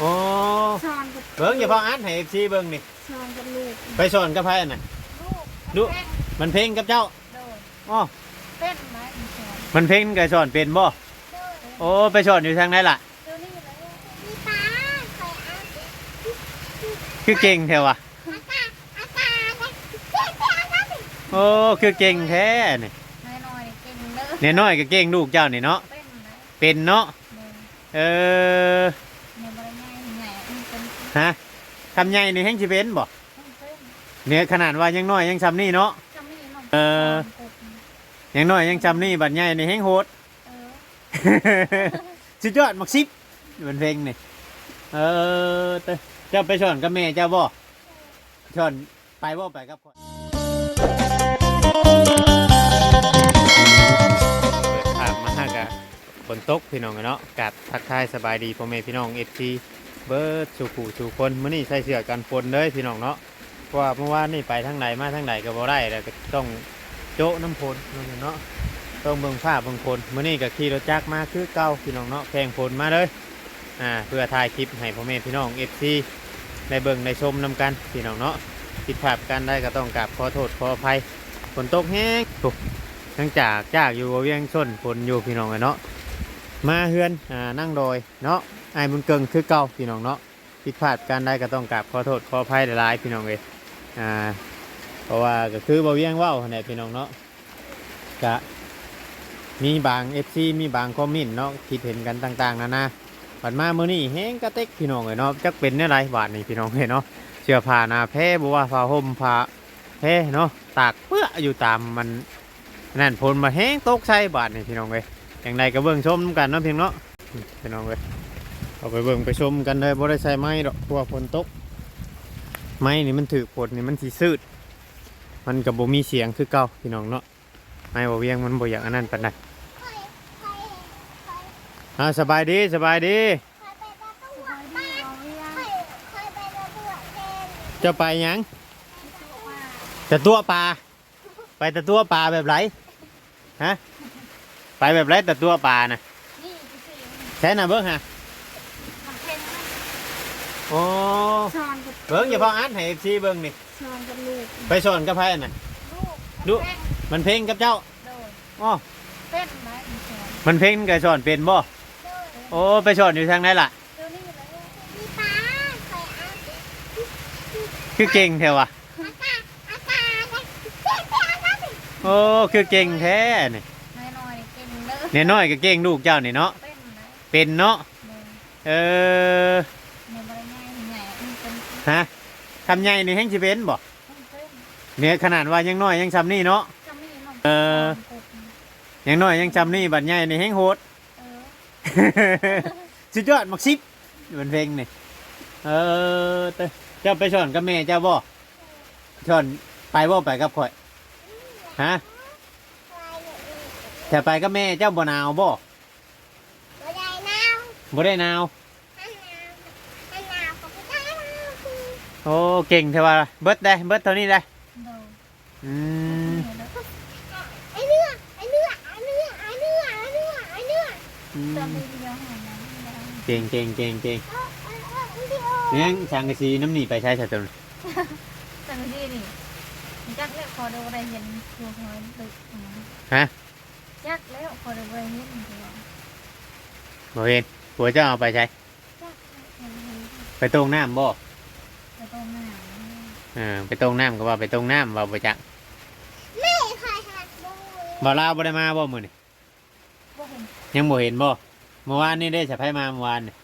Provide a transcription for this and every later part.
โอ้ช้อนกับเบิ่งอย่าพออ่านให้ FC เบิ่งนี่ช้อนกับลูกไปสอนกับไผน่ะลูกดูมันเพลงกับเจ้าโดยอ๋อเป็นไหมอีช้อนมันเพลงกับสอนเป็นบ่โดยโอ้ไปสอนอยู่ทางไหนล่ะ เดี๋ยวนี้เลยมีปลาคอยเอาคือเก่งแท้วะอากาศอากาศเลยเจ๊เจ๊เอาน้ำดิโอ้คือเก่งแท้นี่น้อยน้อยๆเก่งเด้อเนี่ยน้อยก็เก่งลูกเจ้านี่เนาะเป็นไหมเป็นเนาะ โดยเออ ฮะทำใหญ่นี่แฮงสิเป็นบ่ต้องเป็นเนี่ยขนาดว่ายังน้อยยังซำนี่เนาะจะมีน้องเออกดยังน้อยยังซำนี่บัดใหญ่นี่แฮงโหดเออสุดยอดมักซิบมันเพลงนี่เออเตเจ้าไปสอนกับแม่เจ้าบ่สอนไปบ่ไปกับคนเปิดภาพมาฮะกะฝนตกพี่น้องอะเนาะกัดทักทายสบายดีพ่อแม่พี่น้องเอฟซี เบิร์ดสู่ผู้สู่คนมื้อนี้ใส่เสื้อกันฝนเลยพี่น้องเนาะเพราะว่าเมื่อวานนี่ไปทางไหนมาทางไหนก็บ่ได้แล้วก็ต้องโจ๊ะน้ำฝนนั่นเนาะต้องเบิ่งฟ้าเบิ่งฝนมื้อนี้ก็ขี่รถจักรมาคือเก่าพี่น้องเนาะแข่งฝนมาเลยอ่าเพื่อถ่ายคลิปให้พ่อแม่พี่น้อง FC ได้เบิ่งได้ชมนํกันพี่น้องเนาะผิดพลาดกันได้ก็ต้องกราบขอโทษขออภัยฝนตกแห้งโอ้หลังจากจากอยู่เวียงชนฝนอยู่พี่น้องเนาะมาเฮือนอ่านั่งโดยเนาะ ไอ้บุญเกิงคือเก่าพี่น้องเนาะผิดพลาดกันได้ก็ต้องกราบขอโทษขออภัยหลายๆพี่น้องเลยอ่าเพราะว่าก็คือบ่เวียงว้าเนี่ยพี่น้องเนาะกะมีบาง FC มีบางคอมเมนต์เนาะคิดเห็นกันต่าง ๆนานาบัดมาเมื้อนี้แฮงกระเต็กพี่น้องเอ้ยเนาะจักเป็นแนวไรบาดนี่พี่น้องเอ้ยเนาะเสื้อผ้านาแพ้บ่ว่าผ้าห่มผ้าแพ้เนาะตากเปื้ออยู่ตามมันนั่นฝนมาแฮงตกใส่บาดนี่พี่น้องเอ้ยอย่างไรก็เบิ่งชมกันเนาะเพียงเนาะพี่น้องเอ้ย เอาไปเบิ่งไปชมกันเลยบ่ได้ใส่ไม้ดอกเพราะว่าฝนตก ไม้นี่มันถือฝนนี่มันสิซืดมันก็บ่มีเสียงคือเก่าพี่น้องเนาะไม่บ่เวียงมันบ่อยากอันนั้นปานใดอ่าสบายดีสบายดีจะไปยังจะตัวปลาไปแต่ตัวปลาแบบไรฮะไปแบบไรแต่ตัวปลานะนี่สิใช่น่ะเบิ้งฮะ โอ้ช้อนกับเบิ้งอย่าพออ่านให้ FC เบิ้งนี่ช้อนกับลูกไปสอนกับไผน่ะ ลูกดูมันเพลงกับเจ้าโดยอ๋อเป็นไหมอีช้อนมันเพลงกับสอนเป็นบ่โดยโอ้ไปสอนอยู่ทางไหนล่ะ เดี๋ยวนี้เลยมีปลาคอยเอาคือเก่งแท้วะอากาศอากาศเลยเจ๊เจ๊เอาน้ำดิโอ้คือเก่งแท้นี่น้อยน้อยๆเก่งเด้อเนี่ยน้อยก็เก่งลูกเจ้านี่เนาะเป็นไหมเป็นเนาะเด้อเอ ฮะทำใหญ่นี่แห้งสิเป็นบ่มันเป็นเนี่ยขนาดว่ายังน้อยยังซำนี่เนาะจะมีน้องเออกดยังน้อยยังซำนี่บัดใหญ่นี่แห้งโหด เออสุดยอดมักซิบมันเพลงนี่เออเต้เจ้าไปสอนกับแม่เจ้าบ่สอนไปบ่ไปกับข่อยฮะแต่ไปกับแม่เจ้าบ่หนาวบ่บ่ได้น้บ่ได้หนาวำอันน้ำอันน้ำก็บ่ได้น้ำคือ โอ้เก่งเท่าว่าเบิดได้เบิดเท่านี้ได้โดนอืมไอ้เนื้อไอ้เนื้อไอ้เนื้อไอ้เนื้อไอ้เนื้อไอ้เนื้ออืจะมมีเดียวหันนั้นเก่งเก่งเก่งเก่งเออเออเออวิดีโอเนี่ยช่างกระซีน้ำหนีไปใช้สตุนจังดีนี่จักแล้วพอได้บ่ได้เห็นตัวหอยตึกฮะจักแล้วพอได้บ่ได้เห็นตัวบ่เห็นผัวเจ้าเอาไปใช้จักแล้วไปตรงน้ำบ่จะต้องหน้า เออไปตรงน้ำก็ว่าไปตรงน้ำว่าไปจักแม่คอยหักดูบ่ลาวบ่ได้มาบ่มื้อนี่บ่เห็นยังบ่เห็นบ่เมื่อวานนี่ได้สะพายมาเมื่อวานนี่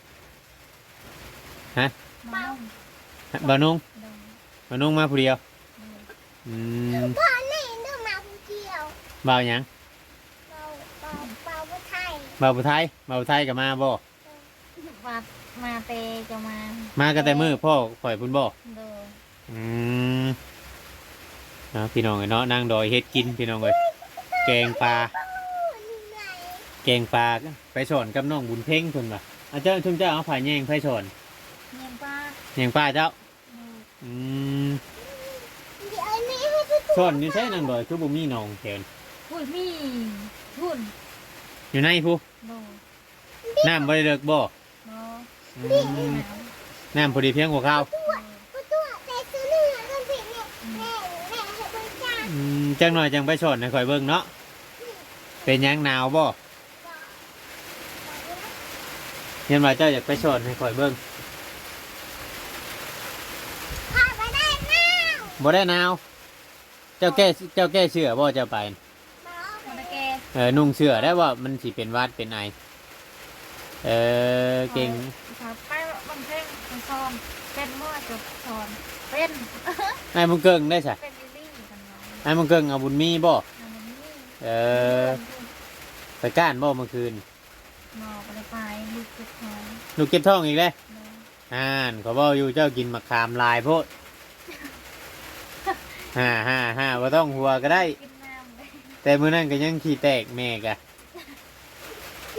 เมาบ่นุ่งโดนบ่นุ่งมาผู้เดียวโดนอืมพ่อนี่ดูมาผู้เดียวบ่าวหยังเบาเบาเบาผู้ไทยบ่าวผู้ไทยบ่าวผู้ไทยก็มาบ่มามาเตจะมา มาก็แต่มื้อพ่อข่อยพุ่นบ่โดน อืมเอาพี่น้องเอ้ยเนาะนั่งดอยเฮ็ดกินพี่น้องเอ้ยแกงปลา แกงปลาไปสอนกับน้องบุญเพ่งเพิ่นว่ะอาจารย์ชุมเจ้าเอาผายแยงไปสอนเงียบป้าแยงปลาเจ้า อืมเดี๋ยวนี้ให้ไปสอนอยู่ใช่นางดอยคือบ่มีหนองแถวนี้พูดมีทุนอยู่ในผู้โดน้ำบ่ได้เลิกบ่โดอืมน้ำพอดีเพียงหัวข้าว กูตัวแต่ซื้อเนื้อกันผิดเนี่ยแม่แม่ให้บริจาค อืม จังหน่อยจังไปสอนให้ข่อยเบิ่งเนาะเป็นหยังหนาวบ่เห็นว่าเจ้าอยากไปสอนให้ข่อยเบิ่งข้าไปได้น้าวบ่ได้หนาว เจ้าแก้เจ้าแก้เสื้อบ่เจ้าไป มาเอาไปมันตะแกเออนุ่งเสื้อได้ว่ามันสิเป็นหวัดเป็นไอเออเก่งครับไปบางเพลงบางซอนเป็นเมื่อจบซอนเป็นไอ้มึงเกิงได้ใช่เป็นลิ ลลี่กันเนาะไอ้มึงเกิงเอาบุญมีบ่อันนี้เออไปก้านบ่เมื่อคืนหมอไปไปลูกจุดท้องลูกเก็บท้องอีกเลยเนาะอ่านเขาบอกอยู่เจ้ากินมะขามลายโพดฮ่าฮ่าฮ่าบ่ต้องหัวก็ได้กินน้ำเลยแต่มื้อนั้นก็ยังขี้แตกแม่กะ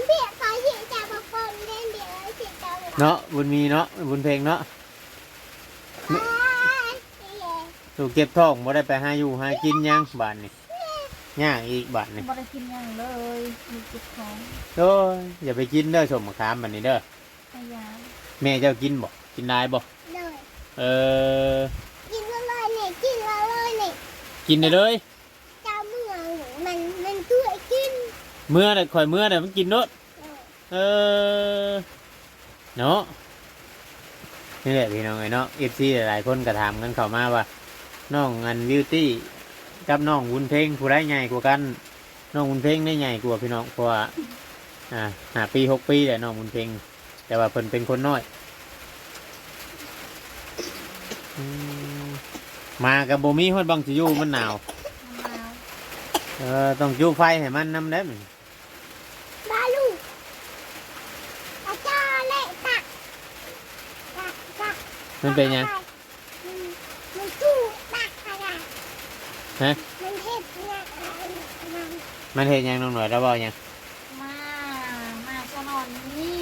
เบียร์ขอเสียจากบางคนเล่นเบียร์เสียจากบางคนเนาะบุญมีเนาะบุญเพลงเนาะ เอ้ย ลูกเก็บท้องบ่ได้ไปหาอยู่หากินหยังบาดนี่ย่างอีกบาดนี่บ่ได้กินหยังเลยลูกจุดท้องโอ้ยอย่าไปกินเด้อสมมะขามบัดนี้เด้อพยายามแม่เจ้ากินบ่กินได้บ่เลยเออกินแล้วเลยเนี่ยกินแล้วเลยเนี่ยกินได้เลยเจ้าเมืองมันมันตัวกินเมื่อน่ะข่อยเมื่อน่ะมันกินโนดเออเออเนาะนี่แหละพี่น้องไอ้เนาะเอฟซีหลายๆคนก็ถามกันเข้ามาว่า น้องอันบิวตี้กับน้องวุ้นเพลงผู้ได้ใหญ่กว่ากันน้องวุ้นเพลงได้ใหญ่กว่าพี่น้องเพราะว่าอ่าหาปีหกปีแหละน้องวุ้นเพลง แต่ว่าเพิ่นเป็นคนน้อยอืมมากับโบมีฮอดบังสิอยู่มันหนาวมะนาวเออต้องจูไฟให้มันน้ำได้มบาลูอาจารย์เละตักตักตักมันเป็นหยัง มันมันสู้ตักขนาด ฮะ มันเทพเนี่ยมันมันเห็นยังน้องหน่อยแล้วบอกยังมา มาสนอนนี่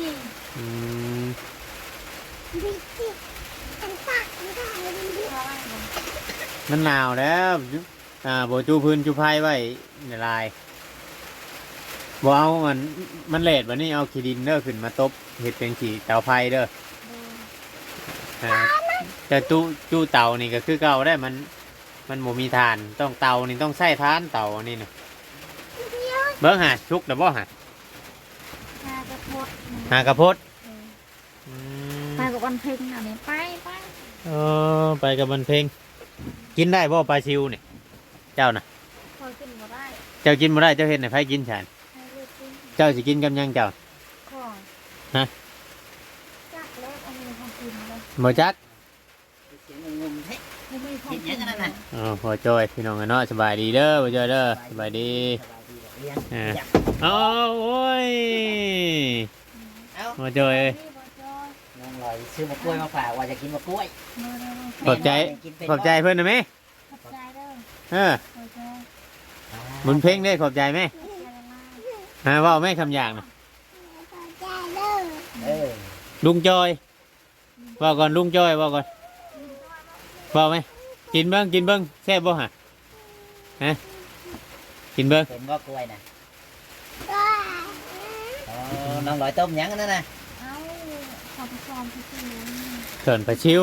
อืมบิดสิมันตักมันได้มันบิดเพราะว่าผมมันหนาวแล้วอ่าโบจูพื้นจูไฟไว้ในลายบเอามันมันเลดวันนี้เอาขีดินเด้อขึ้นมาตบเห็ดเป็นขีเตาไฟเด้อ ดูอ่าแต่จูจูเตานี่ก็คือเก่าได้มัน มันโมมีทานต้องเตานี่ต้องใส่ทานเตานี่นะเบิ้งหาชุกเด้อบ่หาหากระพดหากระพดเอออืมไปกับวันเพ็งน่ะนี่ไปไปเออไปกับมันเพลงกินได้บ่ปลาชิวเนี่ยเจ้านะคอยขึ้นมาได้เจ้ากินบ่ได้เจ้าเห็นในไฟกินฉันให้เลือดขึ้นเจ้าสิกินกับหยังเจ้าข้อฮะจักแล้วเอามือของกินเลยบ่จัก เสียงงงๆเฮ้ย ไม่มีของ เห็นยังกันนั่นน่ะอ๋อพอจอยพี่น้องกันเนาะสบายดีเด้อบ่จอยเด้อสบายดีสบายดีเลี้ยงอ่าอยากอ๋อโอ้ยเอ้าพอจอยเอ้ยนี่บ่จอยน้องลอยซื้อมะกล้วยมาฝากว่าจะกินมะกล้วยมาเร็วขอบใจกินเป็นขอบใจเพิ่นนะแม่ๆขอบใจเด้อเออขอบใจบุญเพ่งได้ขอบใจไหมขอบใจมากฮะเว่าแม่คำอย่างนะใจเลิกเออลุงจอยเว่าก่อนลุงจอยเว่าก่อนเว่าไหม กินเบิ้งกินเบิ้งแซ่บบ่ฮะฮะกินเบิ้งเห็นว่ากล้วยน่ะก็อ๋อน้องลอยต้มยังกันนั่นน่ะเอ้าขอบคุณซ้อมที่สุดเขินไปชิว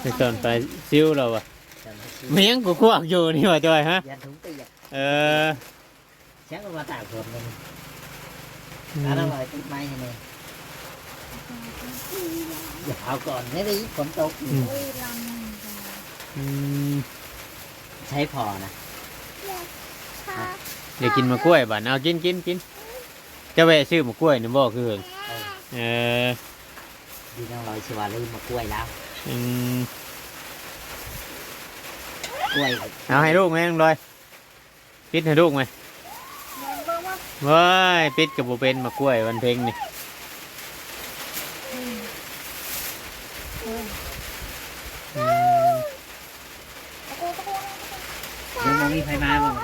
ไปเขินไปชิวเราอะเดี๋ยวมาซื้อเมียงกูควกอยู่นี่ว่าจอยฮะยันถุงเปียกเออเสียงมันมาตากฝนมันอะน้องลอยติดไม้ให้นี่อย่าเอาก่อนนี่ดิฝนตกอยู่ อุ้ยลำนึงจ้ะ อืมใช้พอนะค่ะเดี๋ยวกินมะกล้วยบ้านเอากินกินกินเจะแวะซื้อมะกล้วยนี่บ่คือเหิงเออดีน้องลอยสิว่าลืมมะกล้วยแล้วอืมกล้วยเอาให้ลูกไหมน้องลอยปิดให้ลูกไหมเงินเบิ่งว่าว้ายปิดกับบุเป็นมะกล้วยวันเพ็งนี่ มีใครมาบ้าง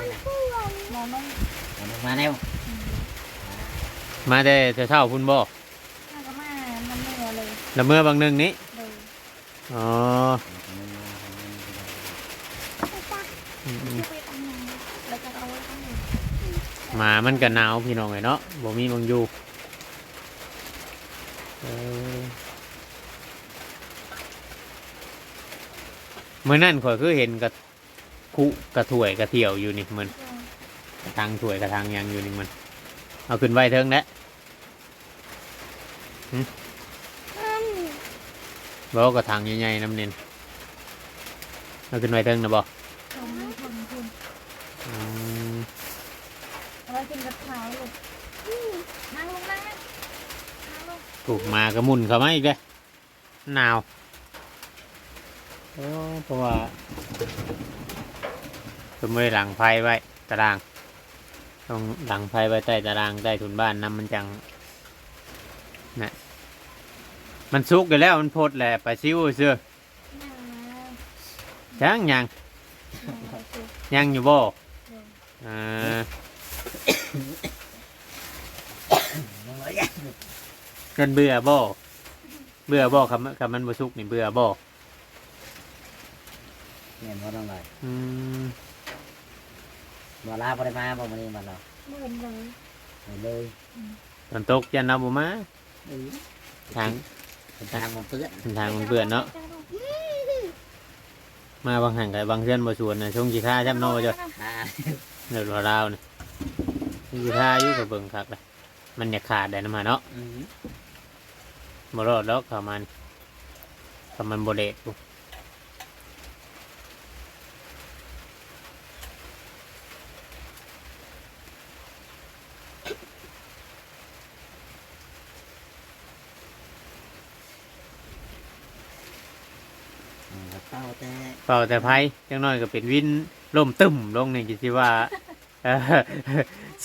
มาบ้างมาแล้ว มาได้แต่เช่าคุณนบ่มาก็มาเมื่อเลยน้วเมื่อบางหนึ่งนี้อ๋อมามันก็หนาวพี่น้องไงเนาะบ่มีบางอยู่เมื่อนั่นข่อยคือเห็นกับ คุกระถวยกระเที่ยวอยู่นี่มันเออกระทางถวยกระทางหยังอยู่นี่มันเอาขึ้นไว้เทิงแล้วอืมบ่กระทางใหญ่ๆน้ำเน้นเอาขึ้นไว้เทิงนะบ่ชมคนคุณอืมเอาไว้กินกับข้าวลูกนั่งลงนั่งนั่งนั่งลงปลูกมาก็หมุนเข้ามาอีกเด้อหนาวโอ้เพราะว่า เพิ่นบ่ได้หลังไฟไว้ตาราง ต้องหลังไฟไว้ใต้ตารางใต้ถุนบ้านน้ำมันจังนะมันสุกอยู่แล้วมันพดแหละไปซิวเสื้อนั่งนะยังยังนั่งไปสิยังอยู่บ่เดี๋ยวอ่ามึงว่าอย่างเกินเบื่อบ่เบื่อบ่คำคำมันบ่สุกนี่เบื่อบ่เนี่ยบ่ต้องเลยอืม บ่ลาบ่ได้มาบ่มื้อนี้มันเนาะเหมือนเลยไปเลยตอนตกยันเอาบ่มาเออทางเป็นทางมันเปื้อนทางมันเบื่อเนาะมาบางแห่งกับบางเพื่อนบ่ชวนนะช่วงกีท่าจำโนจ้ะอ่าเดี๋ยวราวนี่กีท่าอยู่กับเบิ่งคักเลยมันอยากขาดได้น้ำมาเนาะ อืมบ่รอดแล้วเขามันเขามันบ่เด็ดปุ๊อืมแล้วเต้าแต่ เป่าแต่ไพ่จังน้อยก็เป็นวินล่มตึมลงนี่กิสิว่าเอ่อ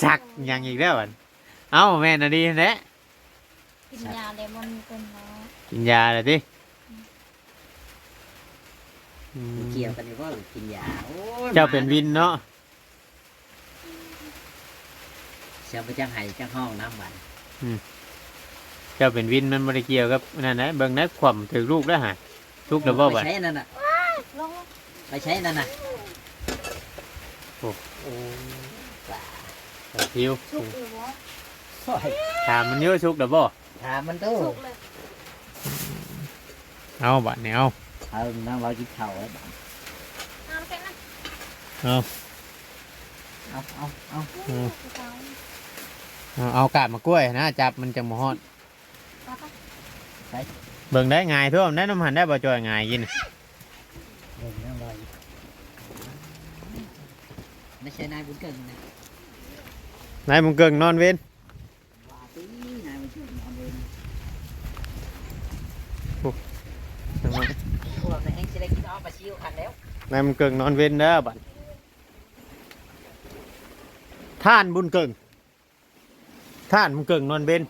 สักหยังอีกแล้วอันเอ้าแม่นอะดีแหละกินยาเลมอนเป็นเนาะกินยาเลยดิอืมเกี่ยวกันอยู่ว่ากินยาโอ้ยเจ้าเป็นวินเนาะเสียไปจังไห้จังห้องน้ำบันเจ้าเป็นวินมันบ่ได้เกี่ยวกับนั่นนะเบิ่งนะขวามถึงลูกแล้วฮะลูกแล้วบ่ไปบัดใช้นั่นน่ะลง ไปใช้นั่นน่ะโอ้โอ้ป่าพิวชุกอยู่วะโอ้ยถามมันเยอะชุกแล้วบ่ถามมันตู้ชุกเลยเอาบัดนี้เอาเอาน้ำเรากินข้าวไว้เอาไปนะเอาเอาเอาเอาอืมไปเอาเอาเอากาบมากล้วยนะจับมันจังบ่ฮอดไปปะเบิ่งได้ง่ายทั่วมได้น้ำหันได้บ่จ่อยง่ายกิน เดินน้ำเรา ไม่ใช่นายบุญเกิงนะนายมึงเกิงนอนเว้นว่าตีนายบุญเกิงนอนเลยพวกนั้นเองจะได้กินอ้อมปลาชิวขันแล้วนายมึงเกิงนอนเว้นเด้อบัดท่านบุญเกิงท่านมึงเกิงนอนเว้น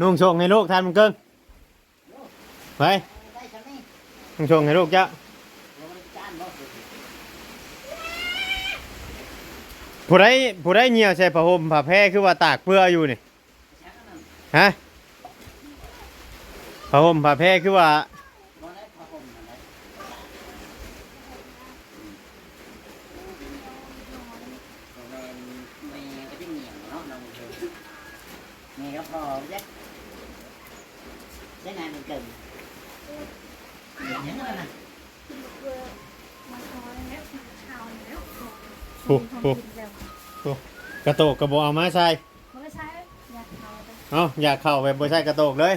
นุ่งชงให้ลูกท่านมึงเกิงไปได้ฉันนี่นุ่งชงให้ลูกเจ้า เราไม่ได้จ้านบ่ ผู้ใดผู้ใดเหี่ยวใส่ผ้าห่มผ้าแพรคือว่าตากเพื่ออยู่นี่ฮะผ้าห่มผ้าแพรคือว่าบ่ได้พาผมนั่นแห โอ้โหกระโตกกระโบเอามาใส่มันก็ใช้อยากเอาไปเอาอยากเข้าไปบ่ใส่กระโตกเลย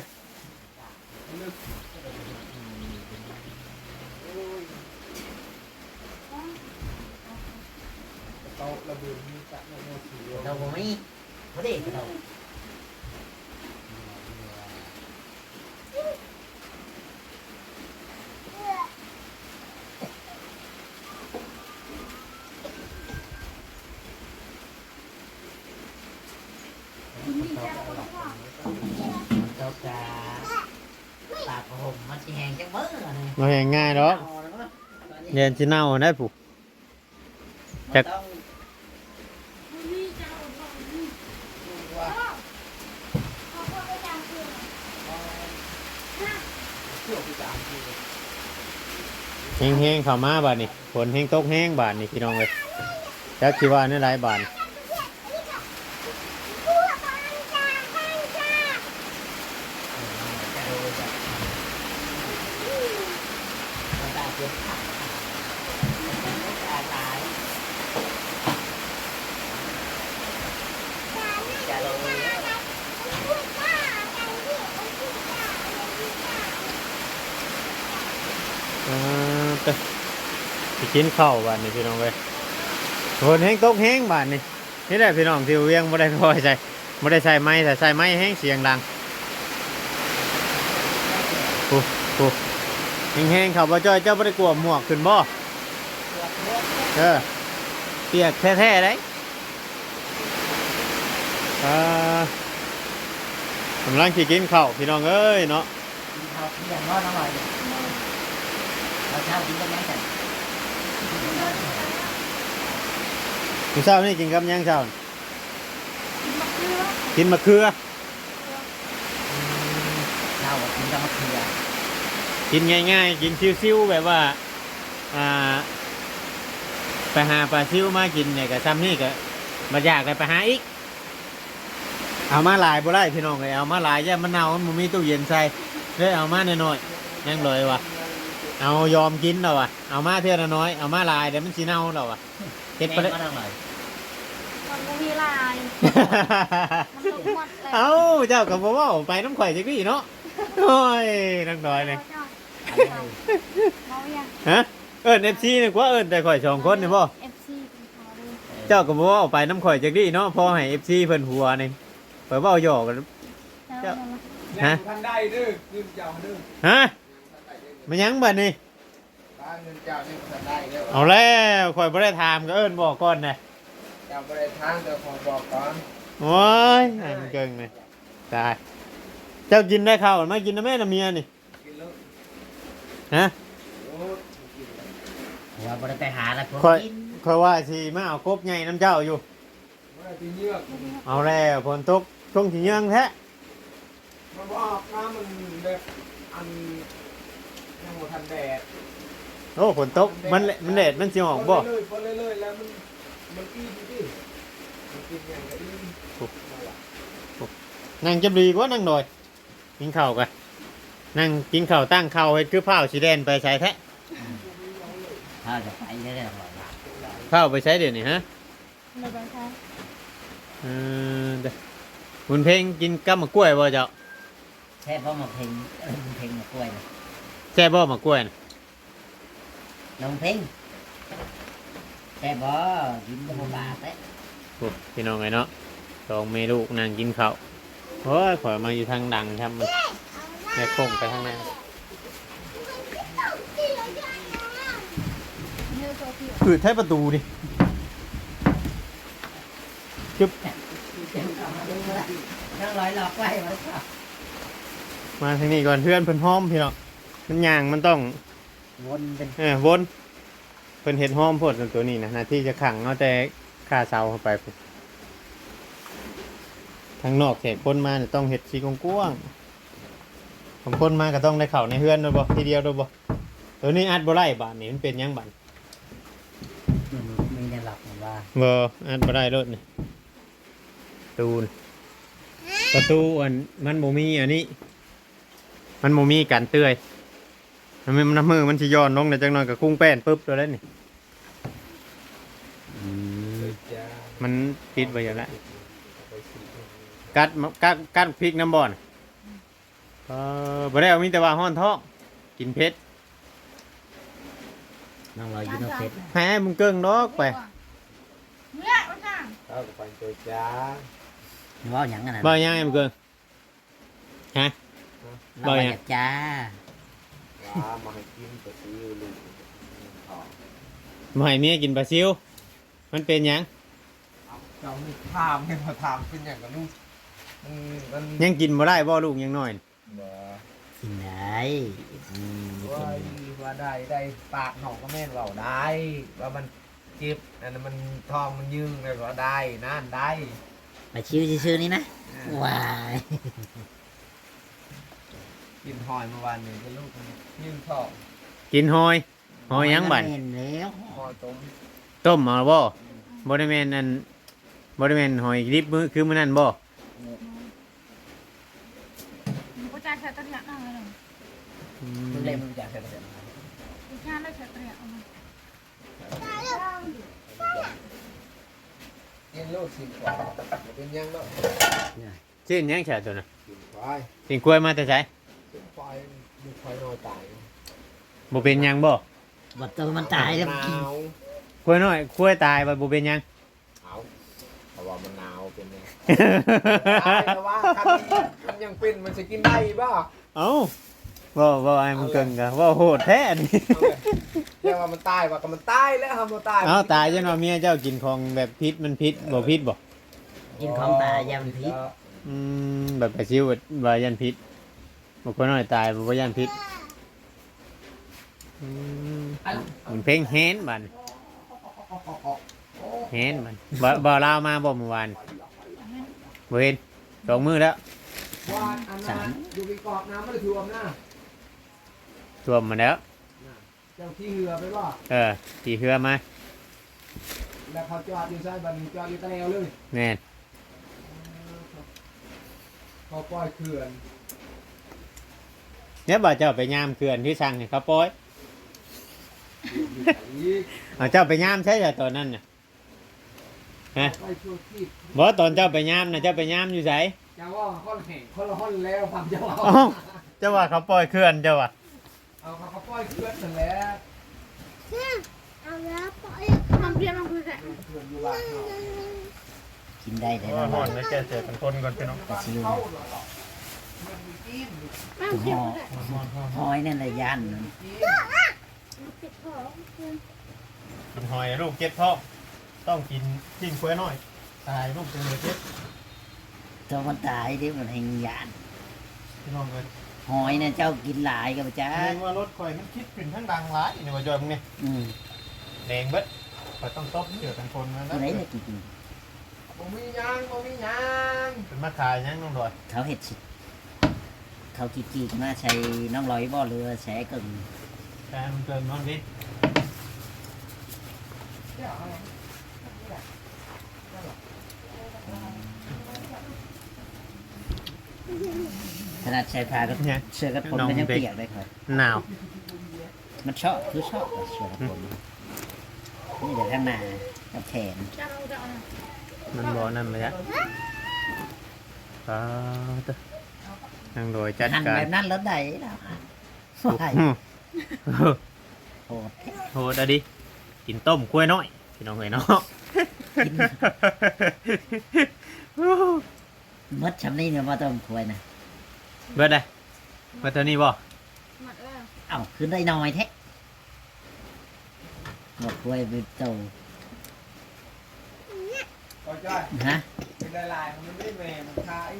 เราบ่มีบ่ได้เรา เจ้ากาปากผมมันสิแหงจังเบ้ เลยมาแหงง่ายดอกเรียนสิเน่าได้ผู้มันต้องแห้งๆเข้ามาบาดนี่ฝนแห้งตกแห้งบาดนี่พี่น้องเลยจักสิว่าในหลายบาด อ่อาะแล้วอ่าไปไปกินข้าวบ้านนี่พี่น้องไปฝนแห้งตกแห้งบ้านนี่นี่ได้พี่น้องที่เวียงไม่ได้พอใจไม่ได้ใส่ไม้แต่ใส่ไม้แห้งเสียงดัง แห้งๆเขาบ่จ้อยเจ้าไม่ได้กลัวหมวกขึ้นบ่เออเปียกแท้ๆเลยอ่ากำลังสิกินข้าวพี่น้องเอ้ยเนาะกินข้าวเที่ยงเนาะน้องลอยเราเช้ากินกันยังไงมื้อเช้านี่กินกับหยังเช้านี่มะเขือกินมะเขือเช้ากินกับมะเขือ กินง่ายๆ กินซิวๆแบบว่า อ่า ไปหาปลาซิวมากินเนี่ยก็ซ้ำนี่ก็มาอยากเลยไปหาอีก เอามาหลายบ่ได้พี่น้องเลยเอามาหลายแย่มันเน่ามันมีตู้เย็นใส่เลยเอามาหน่อยๆยังเลยวะเอายอมกินเราวะเอามาเท่าน้อย เอามาหลายเดี๋ยวมันสีเน่าเราวะเก็บไปแม่เลยก็น้องลอยมันบ่มีลายมันลงหมดแล้วเอาเจ้ากับบ่เว่าไปน้ำข่อยจักดีเนาะโอ้ยนักน้อยเลย เมายังฮะเอิญเอฟซีนี่กว่าเอิญแต่ข่อยสองคนนี่บ่เอฟซีเป็นเขาเลยเจ้าก็บ่เว่าไปน้ำข่อยจักดีเนาะพอให้เอฟซีเพิ่นหัวนี่เปิดเว้าหยอกกันเจ้าฮะยังทันได้เด้อเงินเจ้าเด้อฮะมันยังบัดนี้บ้านเงินเจ้านี่ทันได้เด้อเอาแล้วข่อยบ่ได้ถามก็เอิญบอกก่อนนะเจ้าบ่ได้ทางเดี๋ยวขอบอกก่อนโอ้ยอันเกิงเลยตายเจ้ากินได้ข้าวมากินนะแม่นะเมียนี่กินแล้ว ฮะโอ้กินแล้วหัวบริไปหาแล้วผมค่อยกินข่อยว่าสิมาเอาครบใหญ่น้ำเจ้าอยู่บ่ได้ที่เยือกเอาแล้วฝนตกช่วงสิเยืองแท้มันบอกน้ำมันแบบอันยังบ่ทันแดดโอ้ฝนตกมันแหละมันแดดมันสิออกบ่เลยๆพอเลยๆแล้วมันมันอิ่มดิมันกินอย่างก็อิ่มนั่งจะดีกว่านั่งหน่อยกินข้าวกัน นั่งกินข้าวตั้งข้าวเฮ็ดคือผ้าวสีแดงไปใช้แท้ถ้าจะไปเรื่อยๆหน่อยละข้าวไปใช้เดี๋ยวนี้ฮะเลยไปค่ะเออเด้อคุณเพ่งกินกับมะกล้วยบ่เจ้าแค่เพราะมาเพลงเอ้ยเพลงมากล้วยนะแช่บ่มะกล้วยน่ะน้องเพลงแค่บ่กินกับบ่บาทเต้โอ้พี่น้องไงเนาะสองเมลูกนั่งกินข้าวโอ้ยข่อยมาอยู่ทางดังครับมัน แม่คงไปทางนั้นเนื้อโซเฟียคือแท้ประตูดิจึ๊บน้องลอยหลอกไว้มาครับมาทางนี้ก่อนเพื่อนเพิ่นห้อมพี่น้องมันย่างมันต้องวนเป็นเออวนเพิ่นเห็ดห้อมโพดตัวนี้นะหน้าที่จะขังเอาแต่ค่าเสาเข้าไปพุ่นทางนอกแขกคนมาเนี่ยต้องเห็ดสีกว้างๆ ผมคนมาก็ต้องได้เข่าในเฮือนด้วยบ่ทีเดียวด้วยบ่ตัวนี้อัดบ่ไล่บาทนี่มันเป็นหยังบาทมีในหลักเหมือนว่าบ่อัดบ่ได้รถนี่ตูนประตูอันมันบ่มีอันนี้ มันบ่มีการเตื้อยมันมีน้ำมือมันสิย้อนลงในจังหน่อยกับคุ้งแป้นปึ๊บตัวแล้วนี่จ้ามันปิดไว้อย่างละกัดมะกัดกัดพริกน้ำบ่อน เออบ่ได้เอามีแต่ว่าห้อนท้องกินเผ็ดน้องลอยอยูโนเฟสแหมมึงเกิ้งดอกไปเนี่ยว่าจ้าเอากับปันตัวจ้าว่าอย่างนั้นนะบ่ยังไงมึงเกิ้งฮะ เราไปจากจ้าว้ามาให้กินตัวซีอิ๊วลูกทองบ่ให้เมียกินปลาซิว มันเป็นหยังเจ้าไม่ถามให้พอถามเป็นอย่างกับลูกมันมันยังกินบ่ได้บ่ลูกยังน้อย บ่ที่ไหนอืมว่าว่าได้ได้ปากหองก็แม่นเว่าได้ ว่ามันจิบอันนั้นมันทองมันยืงเลยว่าได้นั่นได้มาชิวชื่อๆนี่นะว้ายกินหอยเมื่อวานนี้ก็ลูกมันยืงทองกินหอยหอยหยังบัดเห็นแล้วหอยต้มต้มเอาบ่บ่ได้แม่นอันบ่ได้แม่นหอยดิบมือคือมื้อนั้นบ่ หนูก็จ่ายแค่ตะเกียบนั่งเลย อืมันมเล่นมันอยากใส่เสร็จอีกงานได้แค่เกียบเอามาเอ็นลูกสิเป็นยังเนาะชื่อยังแฉตัวน่ะสิบควายสิงกล้วยมาแต่ไสสิบควายมีควายน้บ่เป็นหยังบ่บัดตัวมันตายแล้วกินนาวกล้วยน้อยกล้วยตายบ่บ่เป็นหยังเอาเพราะว่ามันหนาวเป็นไงตายแต่ว่าคันมันยังเป็นมันจะกินได้บ่เอ้า บ่บ่ไอ้มันเกิงกะว่าโหดแท้นี่เอาเลยเรียกว่ามันตายว่าก็มันตายแล้วครับมันตายเอ้าตายจังว่าเมียเจ้ากินของแบบพิษมันพิษบ่พิษบ่กินของตายยำพิษอืมแบบไปซิวว่ายันพิษบ่กล้วยน้อยตายบ่ว่ายันพิษอืมมันเพ่งแฮนบัดแฮนมันบ่บ่ลาวมาบ่เมื่อวานบ่เห็นสองมื้อแล้ววานอันนั้นอยู่ในกรอบน้ำไม่ได้ท่วมนะ ท่วมมาแล้ว เจ้าที่เหือไปบ่เออขี่เรือมาแล้วเขาจอดอยู่ใช่บัดนจอดอยู่ตะแนวเลยแน่นเขาปล่อยเขื่อนเนี่ยบ่เจ้าไปยามเขื่อนที่สั่งให้เขาปล่อยอีกเอาเจ้าไปยามใช่จ้ะตอนนั้นน่ะไปชั่วที่บ่ตอนเจ้าไปยามน่ะเจ้าไปยามอยู่ไสจะว่าห้อนแห่งคนละห้อนแล้วฟังจะว่าเอ้าเจ้าว่าเขาปล่อยเขื่อนเจ้าว่า เอาเขาเขาปล่อยเขื่อนเสร็จแล้วเอาแล้วปล่อยมันเพี้ยนมันคือแหละเขื่อนอยู่บ้านเขากินได้แต่ละฮ้วัอนไม่แก่เสียเป็นคนก่อนพี่น้องชิวหอมันมีกินหอหอยนั่นแหละยันกินหอยลูกเก็บท้องต้องกินกินกล้วยน้อย ตายลูกเป็นเลยเก็บตัวมันตายดิมันแหงยานพี่น้องเลย หอยเนี่ยเจ้ากินหลายกับจ้าเองว่ารถคอยมันคิดขึ้นทั้งดังหลายนี่ว่าจอยมึงนี่อืมแดงเบิดคอยต้องตบเกี่ยวกันคนมาตัวไหนแล้วเนี่ยกินบ่มีหยังบ่มีหยังเป็นมาขายยังน้องดอยเขาเห็ดสิเขากีกีมาใช้น้องลอยบ่อเรือแสกึ่งแต่มันเกินนอนดิ ขนาดใช้ผ้าก็เนี่ยเสื้อกันฝนก็ยังเปียกเลยครับหนาว มันชอบคือชอบเสื้อกันฝนนี่เดี๋ยวข้างหน้ากับแขนจะเอาจะเอามันบ่นั่นมาจ้ะป้าตะนางโดยจัดหั่นการแบบนั้นแล้วได้แล้วไหวอืมโหดแท้โหดอะดิกินต้มกล้วยน้อยพี่น้องเอ๋ยเนาะกินมดชำนี่เนี่ยมาต้มควยนะ เบิดได้เบิดเท่านี้บ่หมัดแล้วเอ้าขึ้นได้น้อยแท้หมดควยไปโตก็จ้อยฮะเป็นลายๆมันไม่แม่มันคาย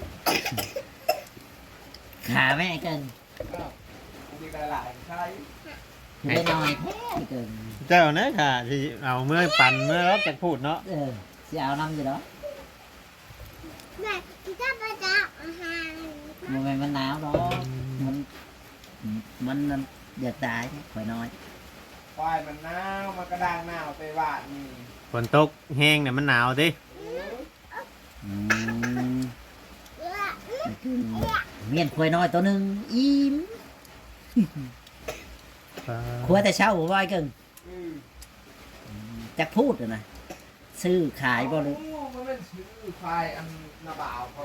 ขาแม่เกินอ้าวมันมีหลายๆมันคายขึ้นได้น้อยแท้เกินเจ้านะค่ะที่เอาเมื่อปั่นเมื่อรับจากพูดเนาะเออสิเอาน้ำอยู่เนาะ แม่ที่จะไปจับอาหาร มันไม่มันหนาวเนาะมันมันมันอยากตายข่อยน้อยควายมันหนาวมันกระด้างหนาวไปว่านี่ฝนตกแห้งเนี่ยมันหนาวดิอืมเมียนข่อยน้อยตัวหนึ่งอิ่มครัวแต่เช้าบ่ไหวเกินอืมจักพูดอะนะซื้อขายบ่เลยโอ้มันเป็นชื่อควายอันนาบ่าวเขา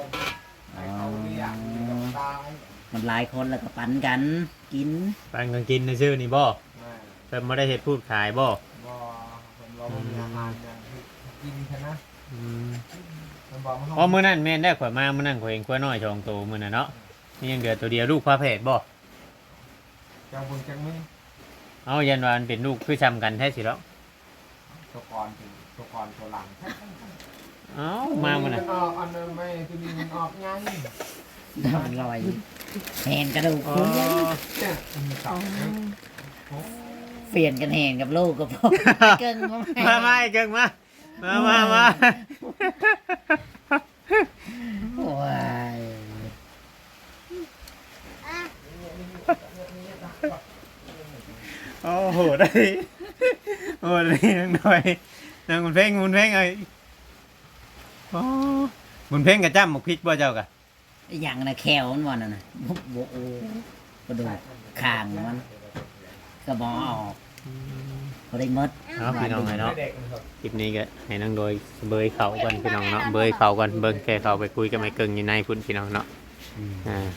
ให้เขาเลี้ยงกับตายมันหลายคนแล้วก็ปันกัน กินปั่นกันกินในชื่อนี่บ่แม่เพิ่นไม่ได้เห็ดพูดขายบ่บ่ผมรอมันมีอาหารอย่างที่กินแค่นะอืมมันบอกมันอ๋อมื้อนั้นแม่นได้ข่อยมามื้อนั้นข่อยเองข่อยน้อยชองโตมื้อนั้นเนาะนี่ยังเดือตัวเดียวลูกพระเพทบ่จังบุญจังมึงเอายันวามันเป็นลูกคือซ้ำกันแท้สิแล้วตัวกรถึงตัวกรตัวหลัง เอ้ามามื้อนั้นออกอันนั้นไม่ตัวนี้มันออกไงมันลอยแหนกระดูกอ๋อคุ้มเนี่ยมันตับนะโอ้เปลี่ยนกันแหนกับลูกกับพ่อเกินมามาอีกเกิงมามามามาโอ้ยโอ้โหได้โอ้ได้นังหน่อยนางบุญเพ่งบุญเพ่งเอ้ ยโอ้บุญเพ่งกับจ้ำหมกพริกบ่เจ้ากะไอ้อย่างนะแควมันวันน่ะนะบุบโบโอกระดูกคางมันกระบอออกก็ได้หมดเอาพี่น้องไงเนาะเด็กมันครับคลิปนี้ก็ให้นั่งโดยเบยเขากันพี่น้องเนาะเบยเขากันเบิ่งแค่เขาไปคุยกับไอ้เกิงอยู่ในพุ่นพี่น้องเนาะอ่า